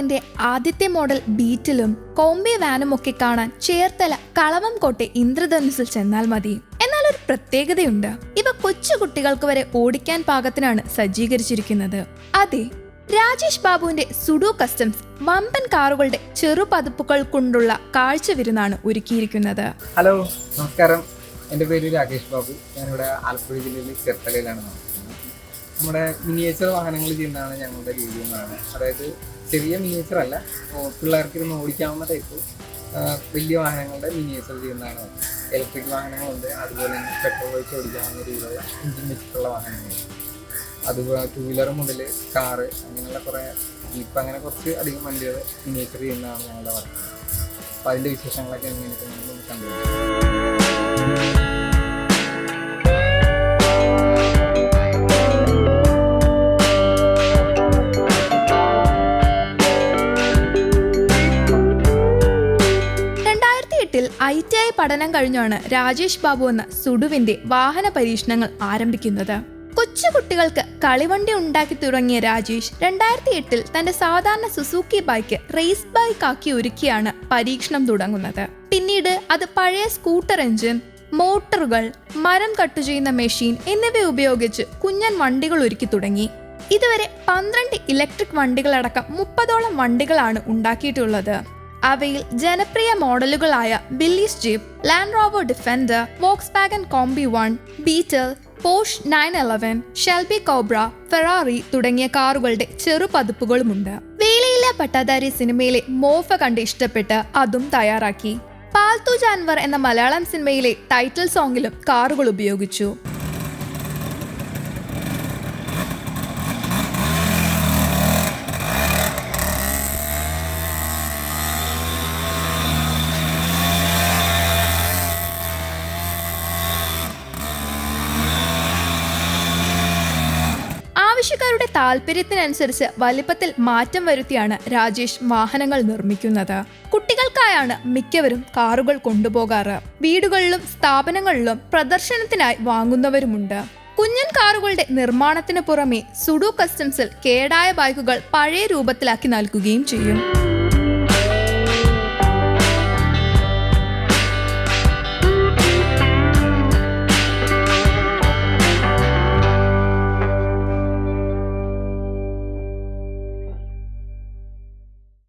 വാഗന്റെ ആദ്യത്തെ model ബീറ്റിലും combi വാനും ഒക്കെ കാണാൻ ചേർത്തല കളവം കോട്ടെ ഇന്ദ്രധനുസിൽ ചെന്നാൽ മതി. എന്നാൽ ഒരു പ്രത്യേകതയുണ്ട്. ഇവ കൊച്ചു കുട്ടികൾക്ക് വരെ ഓടിക്കാൻ പാകത്തിനാണ് സജ്ജീകരിച്ചിരിക്കുന്നത്. അതെ രാജേഷ് ബാബുവിന്റെ സുഡു കസ്റ്റംസ് വമ്പൻ കാറുകളുടെ ചെറു പതിപ്പുകൾ കൊണ്ടുള്ള കാഴ്ച വിരുന്നാണ് ഒരുക്കിയിരിക്കുന്നത്. ഹലോ നമസ്കാരം. എന്റെ പേര് രാകേഷ് ബാബു. ഞാനിവിടെ ആലപ്പുഴ ജില്ലയിലെ ചെർത്തലയിലാണ് നമ്മുടെ മിനിയേച്ചർ വാഹനങ്ങൾ ചെയ്യുന്നതാണ് ഞങ്ങളുടെ രീതി എന്നാണ്. അതായത് ചെറിയ മിനിയേച്ചർ അല്ല പിള്ളേർക്ക് ഇരുന്ന് ഓടിക്കാവുന്ന ടൈപ്പ് വലിയ വാഹനങ്ങളുടെ മിനിയേച്ചർ ചെയ്യുന്നതാണ്. ഇലക്ട്രിക് വാഹനങ്ങളുണ്ട് അതുപോലെ തന്നെ പെട്രോൾ ഒഴിച്ച് ഓടിക്കാവുന്ന രീതിയിലുള്ള എഞ്ചിൻ വെച്ചിട്ടുള്ള വാഹനങ്ങളുണ്ട് അതുപോലെ ടൂ വീലർ മുതൽ കാറ് അങ്ങനെയുള്ള കുറേ ജീപ്പ് അങ്ങനെ കുറച്ച് അധികം വണ്ടികൾ മിനിയേച്ചർ ചെയ്യുന്നതാണ് ഞങ്ങളുടെ വർക്ക് അപ്പോൾ അതിന്റെ വിശേഷങ്ങളൊക്കെ എങ്ങനെയൊക്കെ നമുക്ക് കണ്ടുപിടിക്കാം. എട്ടിൽ ഐ ടി ഐ പഠനം കഴിഞ്ഞാണ് രാജേഷ് ബാബു എന്ന സുഡുവിന്റെ വാഹന പരീക്ഷണങ്ങൾ ആരംഭിക്കുന്നത്. കൊച്ചു കുട്ടികൾക്ക് കളിവണ്ടി ഉണ്ടാക്കി തുടങ്ങിയ രാജേഷ് രണ്ടായിരത്തി എട്ടിൽ തന്റെ സാധാരണ സുസൂക്കി ബൈക്ക് റേസ് ബൈക്ക് ആക്കി ഒരുക്കിയാണ് പരീക്ഷണം തുടങ്ങുന്നത്. പിന്നീട് അത് പഴയ സ്കൂട്ടർ എഞ്ചിൻ മോട്ടറുകൾ മരം കട്ട് ചെയ്യുന്ന മെഷീൻ എന്നിവ ഉപയോഗിച്ച് കുഞ്ഞൻ വണ്ടികൾ ഒരുക്കി തുടങ്ങി. ഇതുവരെ പന്ത്രണ്ട് ഇലക്ട്രിക് വണ്ടികളടക്കം മുപ്പതോളം വണ്ടികളാണ് ഉണ്ടാക്കിയിട്ടുള്ളത്. അവയിൽ ജനപ്രിയ മോഡലുകളായ Willys jeep Land Rover Defender Volkswagen Kombi one Beetle Porsche nine eleven Shelby Cobra Ferrari തുടങ്ങിയ കാറുകളുടെ ചെറുപതിപ്പുകളുമുണ്ട് വേലയില്ല പട്ടാധാരി സിനിമയിലെ മോഫ കണ്ട് ഇഷ്ടപ്പെട്ട് അതും തയ്യാറാക്കി. പാൽത്തു ജാൻവർ എന്ന മലയാളം സിനിമയിലെ ടൈറ്റിൽ സോങ്ങിലും കാറുകൾ ഉപയോഗിച്ചു. താല്പര്യത്തിനനുസരിച്ച് വലിപ്പത്തിൽ മാറ്റം വരുത്തിയാണ് രാജേഷ് വാഹനങ്ങൾ നിർമ്മിക്കുന്നത്. കുട്ടികൾക്കായാണ് മിക്കവരും കാറുകൾ കൊണ്ടുപോകാറ്. വീടുകളിലും സ്ഥാപനങ്ങളിലും പ്രദർശനത്തിനായി വാങ്ങുന്നവരുമുണ്ട്. കുഞ്ഞൻ കാറുകളുടെ നിർമ്മാണത്തിന് പുറമെ സുഡു കസ്റ്റംസിൽ കേടായ ബൈക്കുകൾ പഴയ രൂപത്തിലാക്കി നൽകുകയും ചെയ്യും.